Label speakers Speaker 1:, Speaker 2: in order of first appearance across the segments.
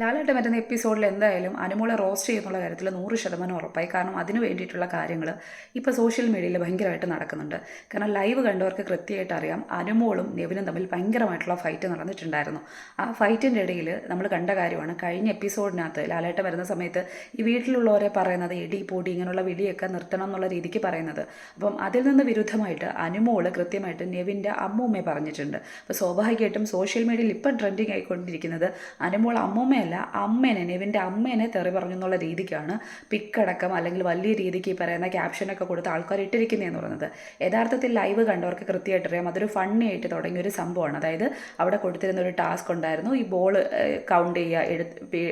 Speaker 1: ലാലേട്ടൻ വരുന്ന എപ്പിസോഡിൽ എന്തായാലും അനുമോളെ റോസ്റ്റ് ചെയ്യുന്നുള്ള കാര്യത്തിൽ നൂറ് ശതമാനം ഉറപ്പായി. കാരണം അതിന് വേണ്ടിയിട്ടുള്ള കാര്യങ്ങൾ ഇപ്പോൾ സോഷ്യൽ മീഡിയയിൽ ഭയങ്കരമായിട്ട് നടക്കുന്നുണ്ട്. കാരണം ലൈവ് കണ്ടവർക്ക് കൃത്യമായിട്ട് അറിയാം അനുമോളും നെവിനും തമ്മിൽ ഭയങ്കരമായിട്ടുള്ള ഫൈറ്റ് നടന്നിട്ടുണ്ടായിരുന്നു. ആ ഫൈറ്റിന്റെ ഇടയിൽ നമ്മൾ കണ്ട കാര്യമാണ് കഴിഞ്ഞ എപ്പിസോഡിനകത്ത് ലാലേട്ടൻ വരുന്ന സമയത്ത് ഈ വീട്ടിലുള്ളവരെ പറയുന്നത് ഇടി പൊടി ഇങ്ങനെയുള്ള വിളിയൊക്കെ നിർത്തണം എന്നുള്ള രീതിക്ക് പറയുന്നത്. അപ്പം അതിൽ നിന്ന് വിരുദ്ധമായിട്ട് അനുമോൾ കൃത്യമായിട്ട് നെവിന്റെ അമ്മൂമ്മയെ പറഞ്ഞിട്ടുണ്ട്. അപ്പോൾ സ്വാഭാവികമായിട്ടും സോഷ്യൽ മീഡിയയിൽ ഇപ്പം ട്രെൻഡിങ് ആയിക്കൊണ്ടിരിക്കുന്നത് അനുമോൾ അമ്മൂമ്മയല്ല. അമ്മേനെ നെവിന്റെ അമ്മേനെ തെറി പറഞ്ഞു എന്നുള്ള രീതിക്കാണ് പിക്കടക്കം അല്ലെങ്കിൽ വലിയ രീതിക്ക് ഈ പറയുന്ന ക്യാപ്ഷനൊക്കെ കൊടുത്ത് ആൾക്കാർ ഇട്ടിരിക്കുന്നതെന്ന് പറയുന്നത്. യഥാർത്ഥത്തിൽ ലൈവ് കണ്ടവർക്ക് കൃത്യമായിട്ട് അറിയാം. അതൊരു ഫണ്ണി ആയിട്ട് തുടങ്ങിയ ഒരു സംഭവമാണ്. അതായത് അവിടെ കൊടുത്തിരുന്ന ഒരു ടാസ്ക് ഉണ്ടായിരുന്നു. ഈ ബോൾ കൗണ്ട് ചെയ്യുക എടുത്ത്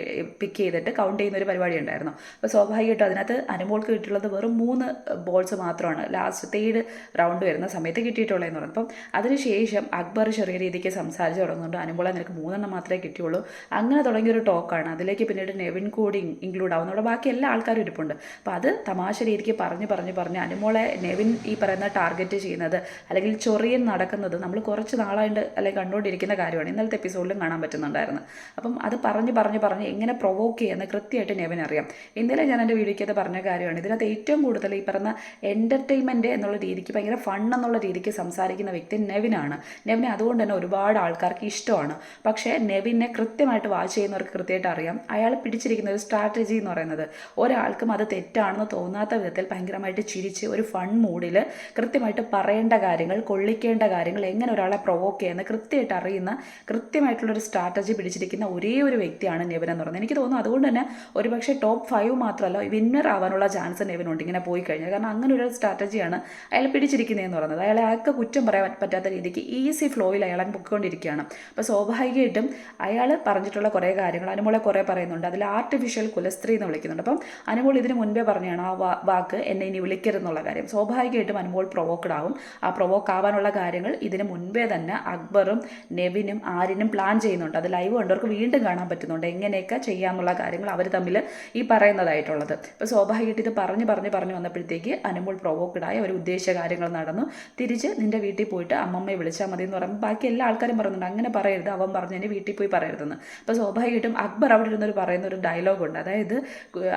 Speaker 1: പിക്ക് ചെയ്തിട്ട് കൗണ്ട് ചെയ്യുന്ന ഒരു പരിപാടി ഉണ്ടായിരുന്നു. അപ്പോൾ സ്വാഭാവികമായിട്ടും അതിനകത്ത് അനുമോൾക്ക് കിട്ടിയിട്ടുള്ളത് വെറും മൂന്ന് ബോൾസ് മാത്രമാണ്. ലാസ്റ്റ് തേർഡ് റൗണ്ട് വരുന്ന സമയത്ത് കിട്ടിയിട്ടുള്ളതെന്ന് പറയുന്നത് അപ്പം അതിനുശേഷം അക്ബർ ചെറിയ രീതിക്ക് സംസാരിച്ച് തുടങ്ങുന്നുണ്ട്. അനുമോളെ നിനക്ക് മൂന്നെണ്ണം മാത്രമേ കിട്ടിയുള്ളൂ. അങ്ങനെ തുടങ്ങിയൊരു ടോക്കാണ്. അതിലേക്ക് പിന്നീട് നെവിൻ കൂടി ഇൻക്ലൂഡ് ആവുന്നുണ്ട് ബാക്കി എല്ലാ ആൾക്കാരും ഇരിപ്പുണ്ട്. അപ്പോൾ അത് തമാശ രീതിക്ക് പറഞ്ഞ് പറഞ്ഞ് പറഞ്ഞ് അനുമോളെ നെവിൻ ഈ പറയുന്ന ടാർഗറ്റ് ചെയ്യുന്നത് അല്ലെങ്കിൽ ചൊറിയൻ നടക്കുന്നത് നമ്മൾ കുറച്ച് നാളായിട്ട് അല്ലെങ്കിൽ കണ്ടുകൊണ്ടിരിക്കുന്ന കാര്യമാണ്. ഇന്നലത്തെ എപ്പിസോഡിലും കാണാൻ പറ്റുന്നുണ്ടായിരുന്നു. അപ്പം അത് പറഞ്ഞ് പറഞ്ഞ് പറഞ്ഞ് എങ്ങനെ പ്രൊവോക്ക് ചെയ്യുന്ന കൃത്യമായിട്ട് നെവിൻ അറിയാം. ഇന്നലെ ഞാൻ എന്റെ വീഡിയോയ്ക്ക് അത് പറഞ്ഞ കാര്യമാണ്. ഇതിനകത്ത് ഏറ്റവും കൂടുതൽ ഈ പറഞ്ഞ എന്റർടൈൻമെന്റ് എന്നുള്ള രീതിക്ക് ഭയങ്കര ഫൺ എന്നുള്ള രീതിക്ക് സംസാരിക്കുന്ന വ്യക്തി നെവിനാണ്. നെവിനെ അതുകൊണ്ട് തന്നെ ഒരുപാട് ആൾക്കാർക്ക് ഇഷ്ടമാണ്. പക്ഷേ നെവിനെ കൃത്യമായിട്ട് വാച്ച് ചെയ്യുന്നവർക്ക് കൃത്യമായിട്ട് അറിയാം. അയാൾ പിടിച്ചിരിക്കുന്ന ഒരു സ്ട്രാറ്റജി എന്ന് പറയുന്നത് ഒരാൾക്കും അത് തെറ്റാണെന്ന് തോന്നാത്ത വിധത്തിൽ ഭയങ്കരമായിട്ട് ചിരിച്ച് ഒരു ഫൺ മൂഡിൽ കൃത്യമായിട്ട് പറയേണ്ട കാര്യങ്ങൾ കൊള്ളിക്കേണ്ട കാര്യങ്ങൾ എങ്ങനെ ഒരാളെ പ്രൊവോക്ക് ചെയ്യുന്ന കൃത്യമായിട്ട് അറിയുന്ന കൃത്യമായിട്ടുള്ളൊരു സ്ട്രാറ്റജി പിടിച്ചിരിക്കുന്ന ഒരേ ഒരു വ്യക്തിയാണ് നെവിൻ എന്ന് പറയുന്നത്. എനിക്ക് തോന്നുന്നു അതുകൊണ്ട് തന്നെ ഒരുപക്ഷെ ടോപ്പ് ഫൈവ് മാത്രമല്ല വിന്നർ ആവാനുള്ള ചാൻസ് നെവിനുണ്ട് ഇങ്ങനെ പോയി കഴിഞ്ഞാൽ. കാരണം അങ്ങനെ ഒരു സ്ട്രാറ്റജിയാണ് അയാൾ പിടിച്ചിരിക്കുന്നതെന്ന് പറയുന്നത്. അയാളെ ആൾക്ക് കുറ്റം പറയാൻ പറ്റാത്ത രീതിക്ക് ഈസി ഫ്ലോയിൽ അയാളെ പൊയ്ക്കൊണ്ടിരിക്കുകയാണ്. അപ്പോൾ സ്വാഭാവികമായിട്ടും അയാൾ പറഞ്ഞിട്ടുള്ള കുറേ കാര്യങ്ങൾ അനുമോളെ കുറേ പറയുന്നുണ്ട്. അതിൽ ആർട്ടിഫിഷ്യൽ കുലസ്ത്രീ എന്ന് വിളിക്കുന്നുണ്ട്. അപ്പം അനുമോൾ ഇതിന് മുൻപേ പറഞ്ഞാണ് ആ വാക്ക് എന്നെ ഇനി വിളിക്കരുതെന്നുള്ള കാര്യം. സ്വാഭാവികമായിട്ടും അനുമോൾ പ്രൊവോക്കഡ് ആവും. ആ പ്രൊവോക്ക് ആവാനുള്ള കാര്യങ്ങൾ ഇതിന് മുൻപേ തന്നെ അക്ബറും നെവിനും ആരിനും പ്ലാൻ ചെയ്യുന്നുണ്ട്. അത് ലൈവ് കണ്ടവർക്ക് വീണ്ടും കാണാൻ പറ്റുന്നുണ്ട്. എങ്ങനെയൊക്കെ ചെയ്യാമെന്നുള്ള കാര്യങ്ങൾ അവർ തമ്മിൽ ഈ പറയുന്നതായിട്ടുള്ളത്. ഇപ്പോൾ സ്വാഭാവികമായിട്ട് ഇത് പറഞ്ഞ് പറഞ്ഞ് പറഞ്ഞ് വന്നപ്പോഴത്തേക്ക് അനുമോൾ പ്രൊവോക്കഡായി അവർ ഉദ്ദേശിച്ച കാര്യങ്ങൾ നടന്നു. തിരിച്ച് നിന്റെ വീട്ടിൽ പോയിട്ട് അമ്മമ്മയെ വിളിച്ചാൽ മതി എന്ന് പറയുമ്പോൾ ബാക്കി എല്ലാ ആൾക്കാരും പറയുന്നുണ്ട്. അങ്ങനെ പറയരുത് അവൻ പറഞ്ഞതിന് വീട്ടിൽ പോയി പറയരുതെന്ന്. അപ്പോൾ സ്വാഭാവികമായിട്ടും അക്ബർ അവിടെ ഇരുന്നൊരു പറയുന്ന ഒരു ഡയലോഗുണ്ട് അതായത്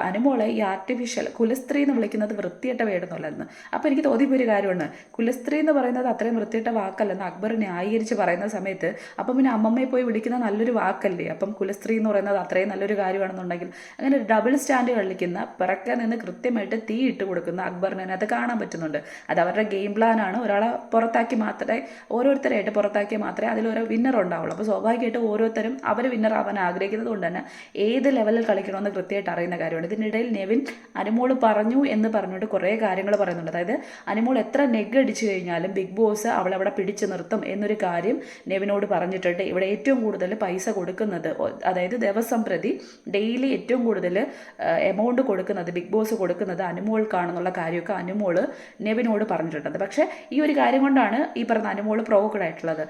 Speaker 1: അനുമോളെ ഈ ആർട്ടിഫിഷ്യൽ കുലസ്ത്രീ എന്ന് വിളിക്കുന്നത് വൃത്തിയിട്ട വേടുന്നുള്ളതെന്ന് അപ്പോൾ എനിക്ക് തോന്നിപ്പോയൊരു കാര്യമാണ് കുലസ്ത്രീ എന്ന് പറയുന്നത് അത്രയും വൃത്തിയിട്ട വാക്കല്ലെന്ന് അക്ബർ ന്യായീകരിച്ച് പറയുന്ന സമയത്ത് അപ്പം പിന്നെ അമ്മമ്മയെ പോയി വിളിക്കുന്ന നല്ലൊരു വാക്കല്ലേ? അപ്പം കുലസ്ത്രീ എന്ന് പറയുന്നത് അത്രയും നല്ലൊരു കാര്യമാണെന്നുണ്ടെങ്കിൽ അങ്ങനെ ഡബിൾ സ്റ്റാൻഡ് കളിക്കുന്ന പിറക്കെ നിന്ന് കൃത്യമായിട്ട് തീ ഇട്ട് കൊടുക്കുന്ന അക്ബറിനെ അതിനകത്ത് കാണാൻ പറ്റുന്നുണ്ട്. അത് അവരുടെ ഗെയിം പ്ലാനാണ് ഒരാളെ പുറത്താക്കി മാത്രമേ ഓരോരുത്തരായിട്ട് പുറത്താക്കിയാൽ മാത്രമേ അതിലൊരു വിന്നർ ഉണ്ടാവുള്ളൂ. അപ്പോൾ സ്വാഭാവികമായിട്ട് ഓരോരുത്തരും അവർ വിന്നർ ആവാൻ ആഗ്രഹിക്കുന്നത് കൊണ്ട് തന്നെ ഏത് ലെവലിൽ കളിക്കണമെന്ന് കൃത്യമായിട്ട് അറിയുന്ന കാര്യമാണ്. ഇതിനിടയിൽ നെവിൻ അനുമോൾ പറഞ്ഞു എന്ന് പറഞ്ഞുകൊണ്ട് കുറേ കാര്യങ്ങൾ പറയുന്നുണ്ട്. അതായത് അനുമോൾ എത്ര നെഗ് അടിച്ചു കഴിഞ്ഞാലും ബിഗ് ബോസ് അവളെ അവിടെ പിടിച്ചു നിർത്തും എന്നൊരു കാര്യം നെവിനോട് പറഞ്ഞിട്ടുണ്ട്. ഇവിടെ ഏറ്റവും കൂടുതൽ പൈസ കൊടുക്കുന്നത് അതായത് ദിവസം പ്രതി ഡെയിലി ഏറ്റവും കൂടുതൽ എമൗണ്ട് കൊടുക്കുന്നത് ബിഗ് ബോസ് കൊടുക്കുന്നത് അനുമോൾക്കാണെന്നുള്ള കാര്യമൊക്കെ അനുമോൾ നെവിനോട് പറഞ്ഞിട്ടുണ്ട്. പക്ഷേ ഈ ഒരു കാര്യം കൊണ്ടാണ് ഈ പറഞ്ഞ അനുമോൾ പ്രൊവോക്കഡ് ആയിട്ടുള്ളത്.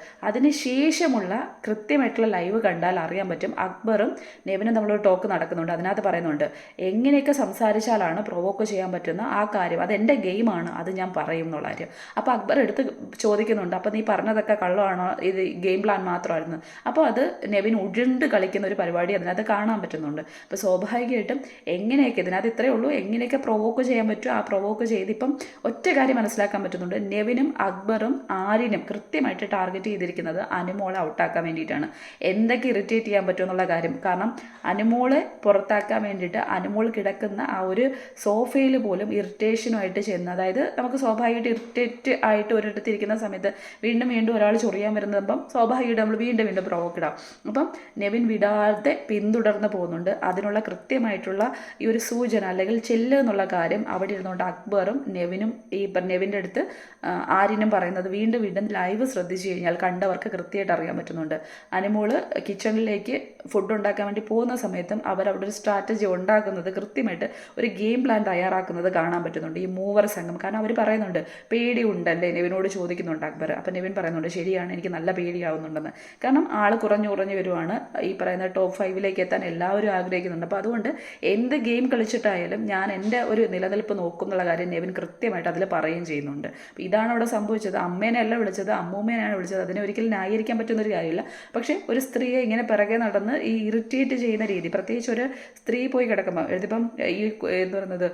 Speaker 1: ശേഷമുള്ള കൃത്യമായിട്ടുള്ള ലൈവ് കണ്ടാൽ അറിയാൻ പറ്റും അക്ബറും നെവിനും തമ്മിലൊരു ടോക്ക് നടക്കുന്നുണ്ട്. അതിനകത്ത് പറയുന്നുണ്ട് എങ്ങനെയൊക്കെ സംസാരിച്ചാലാണ് പ്രൊവോക്ക് ചെയ്യാൻ പറ്റുന്ന ആ കാര്യം? അത് എന്റെ ഗെയിമാണ് അത് ഞാൻ പറയും എന്നുള്ള കാര്യം. അപ്പോൾ അക്ബർ എടുത്ത് ചോദിക്കുന്നുണ്ട് അപ്പോൾ നീ പറഞ്ഞതൊക്കെ കള്ളമാണോ? ഇത് ഗെയിം പ്ലാൻ മാത്രമായിരുന്നു. അപ്പോൾ അത് നെവിൻ ഉഴുണ്ട് കളിക്കുന്ന ഒരു പരിപാടി അതിനകത്ത് കാണാൻ പറ്റുന്നുണ്ട്. അപ്പോൾ സ്വാഭാവികമായിട്ടും എങ്ങനെയൊക്കെ ഇതിനകത്ത് ഇത്രയേ ഉള്ളൂ എങ്ങനെയൊക്കെ പ്രൊവോക്ക് ചെയ്യാൻ പറ്റുമോ ആ പ്രൊവോക്ക് ചെയ്ത് ഇപ്പം ഒറ്റ കാര്യം മനസ്സിലാക്കാൻ പറ്റുന്നുണ്ട്. നെവിനും അക്ബറും ആരിനും കൃത്യമായിട്ട് ടാർഗറ്റ് ചെയ്തിരിക്കുന്നത് അനുമോളെ ഔട്ടാക്കാൻ വേണ്ടിയിട്ടാണ്. എന്തൊക്കെ ഇറിറ്റേറ്റ് ചെയ്യാൻ പറ്റുമെന്നുള്ള കാര്യം കാരണം അനുമോളെ പുറത്താക്കാൻ വേണ്ടിയിട്ട് അനുമോൾ കിടക്കുന്ന ആ ഒരു സോഫയിൽ പോലും ഇറിറ്റേഷനുമായിട്ട് ചെന്ന് അതായത് നമുക്ക് സ്വാഭാവികമായിട്ട് ഇറിറ്റേറ്റ് ആയിട്ട് ഒരിടത്ത് ഇരിക്കുന്ന സമയത്ത് വീണ്ടും വീണ്ടും ഒരാൾ ചൊറിയാൻ വരുന്നപ്പം സ്വാഭാവികമായിട്ട് നമ്മൾ വീണ്ടും വീണ്ടും പ്രൊവോക്ക് ഇടാം അപ്പം നെവിൻ വിടാതെ പിന്തുടർന്ന് പോകുന്നുണ്ട്. അതിനുള്ള കൃത്യമായിട്ടുള്ള ഈ ഒരു സൂചന അല്ലെങ്കിൽ ചെല്ല് എന്നുള്ള കാര്യം അവിടെ ഇരുന്നുകൊണ്ട് അക്ബറും നെവിനും ഈ നെവിന്റെ അടുത്ത് ആരിനും പറയുന്നത് വീണ്ടും വീണ്ടും ലൈവ് ശ്രദ്ധിച്ചു കഴിഞ്ഞാൽ കണ്ടവർക്ക് കൃത്യമായിട്ട് അറിയാൻ പറ്റുന്നുണ്ട്. അനുമോൾ കിച്ചണിലേക്ക് ഫുഡ് ഉണ്ടാക്കാൻ വേണ്ടി പോകുന്ന സമയത്തും അവരവിടെ ഒരു സ്ട്രാറ്റജി ഉണ്ടാക്കുന്നത് കൃത്യമായിട്ട് ഒരു ഗെയിം പ്ലാൻ തയ്യാറാക്കുന്നത് കാണാൻ പറ്റുന്നുണ്ട്. ഈ മൂവർ സംഘം. കാരണം അവർ പറയുന്നുണ്ട് പേടി ഉണ്ടല്ലേ നെവിനോട് ചോദിക്കുന്നുണ്ട് അക്ബർ അപ്പം നെവിൻ പറയുന്നുണ്ട് ശരിയാണ് എനിക്ക് നല്ല പേടിയാവുന്നുണ്ടെന്ന്. കാരണം ആൾ കുറഞ്ഞു കുറഞ്ഞു വരുവാണ്. ഈ പറയുന്ന ടോപ്പ് ഫൈവിലേക്ക് എത്താൻ എല്ലാവരും ആഗ്രഹിക്കുന്നുണ്ട്. അപ്പോൾ അതുകൊണ്ട് എന്ത് ഗെയിം കളിച്ചിട്ടായാലും ഞാൻ എന്റെ ഒരു നിലനിൽപ്പ് നോക്കും എന്നുള്ള കാര്യം നെവിൻ കൃത്യമായിട്ട് അതിൽ പറയുകയും ചെയ്യുന്നുണ്ട്. ഇതാണ് അവിടെ സംഭവിച്ചത്. അമ്മേനെയല്ല വിളിച്ചത് അമ്മൂമ്മേനെയാണ് വിളിച്ചത്. അതിനെ ഒരിക്കലും ന്യായീകരിക്കാൻ പറ്റുന്ന ഒരു കാര്യമില്ല പക്ഷേ ഒരു സ്ത്രീയെ ഇങ്ങനെ പിറകെ നടന്ന് ഈ ഇറിറ്റേറ്റ് ചെയ്യുന്ന രീതി. പ്രത്യേകിച്ച് ഒരു സ്ത്രീ പോയി കിടക്കുമ്പോൾ ഇതിപ്പം ഈ എന്ന് പറയുന്നത്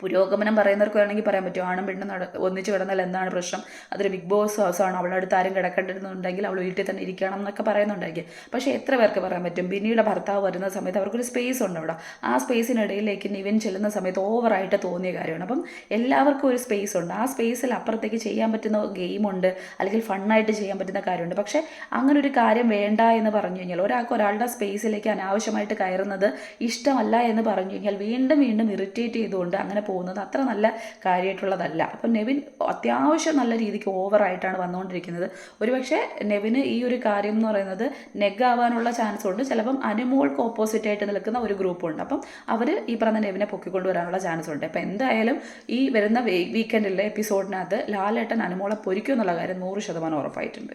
Speaker 1: പുരോഗമനം പറയുന്നവർക്ക് വേണമെങ്കിൽ പറയാൻ പറ്റും. ആണും പെണ്ണും നട ഒന്നിച്ച് കിടന്നാൽ എന്താണ് പ്രശ്നം? അതൊരു ബിഗ് ബോസ് ആണ് അവളുടെ അടുത്ത് ആരും കിടക്കേണ്ടിരുന്നുണ്ടെങ്കിൽ അവൾ വീട്ടിൽ തന്നെ ഇരിക്കണം എന്നൊക്കെ പറയുന്നുണ്ടെങ്കിൽ. പക്ഷേ എത്ര പേർക്ക് പറയാൻ പറ്റും? പിന്നീട് ഭർത്താവ് വരുന്ന സമയത്ത് അവർക്കൊരു സ്പേസ് ഉണ്ട് അവിടെ. ആ സ്പേസിനിടയിലേക്ക് നിവിൻ ചെല്ലുന്ന സമയത്ത് ഓവറായിട്ട് തോന്നിയ കാര്യമാണ്. അപ്പം എല്ലാവർക്കും ഒരു സ്പേസ് ഉണ്ട്. ആ സ്പേസിൽ അപ്പുറത്തേക്ക് ചെയ്യാൻ പറ്റുന്ന ഗെയിമുണ്ട് അല്ലെങ്കിൽ ഫണ്ണായിട്ട് ചെയ്യാൻ പറ്റുന്ന കാര്യമുണ്ട്. പക്ഷേ അങ്ങനെ ഒരു കാര്യം വേണ്ട എന്ന് പറഞ്ഞു കഴിഞ്ഞാൽ ഒരാൾക്ക് ഒരാളുടെ സ്പേസിലേക്ക് അനാവശ്യമായിട്ട് കയറുന്നത് ഇഷ്ടമല്ല എന്ന് പറഞ്ഞു കഴിഞ്ഞാൽ വീണ്ടും വീണ്ടും ഇറിറ്റേറ്റ് ചെയ്തുകൊണ്ട് അങ്ങനെ പോകുന്നത് അത്ര നല്ല കാര്യമായിട്ടുള്ളതല്ല. അപ്പം നെവിൻ അത്യാവശ്യം നല്ല രീതിക്ക് ഓവറായിട്ടാണ് വന്നുകൊണ്ടിരിക്കുന്നത്. ഒരുപക്ഷെ നെവിന് ഈ ഒരു കാര്യം എന്ന് പറയുന്നത് നെഗ് ആവാനുള്ള ചാൻസ് ഉണ്ട്. ചിലപ്പം അനുമോൾക്ക് ഓപ്പോസിറ്റ് ആയിട്ട് നിൽക്കുന്ന ഒരു ഗ്രൂപ്പുണ്ട് അപ്പം അവർ ഈ പറഞ്ഞ നെവിനെ പൊക്കിക്കൊണ്ടുവരാനുള്ള ചാൻസ് ഉണ്ട്. അപ്പം എന്തായാലും ഈ വരുന്ന വീക്കെൻഡിലെ എപ്പിസോഡിനകത്ത് ലാലേട്ടൻ അനുമോളെ പൊരിക്കും എന്നുള്ള കാര്യം നൂറ് ശതമാനം ഉറപ്പായിട്ടുണ്ട്.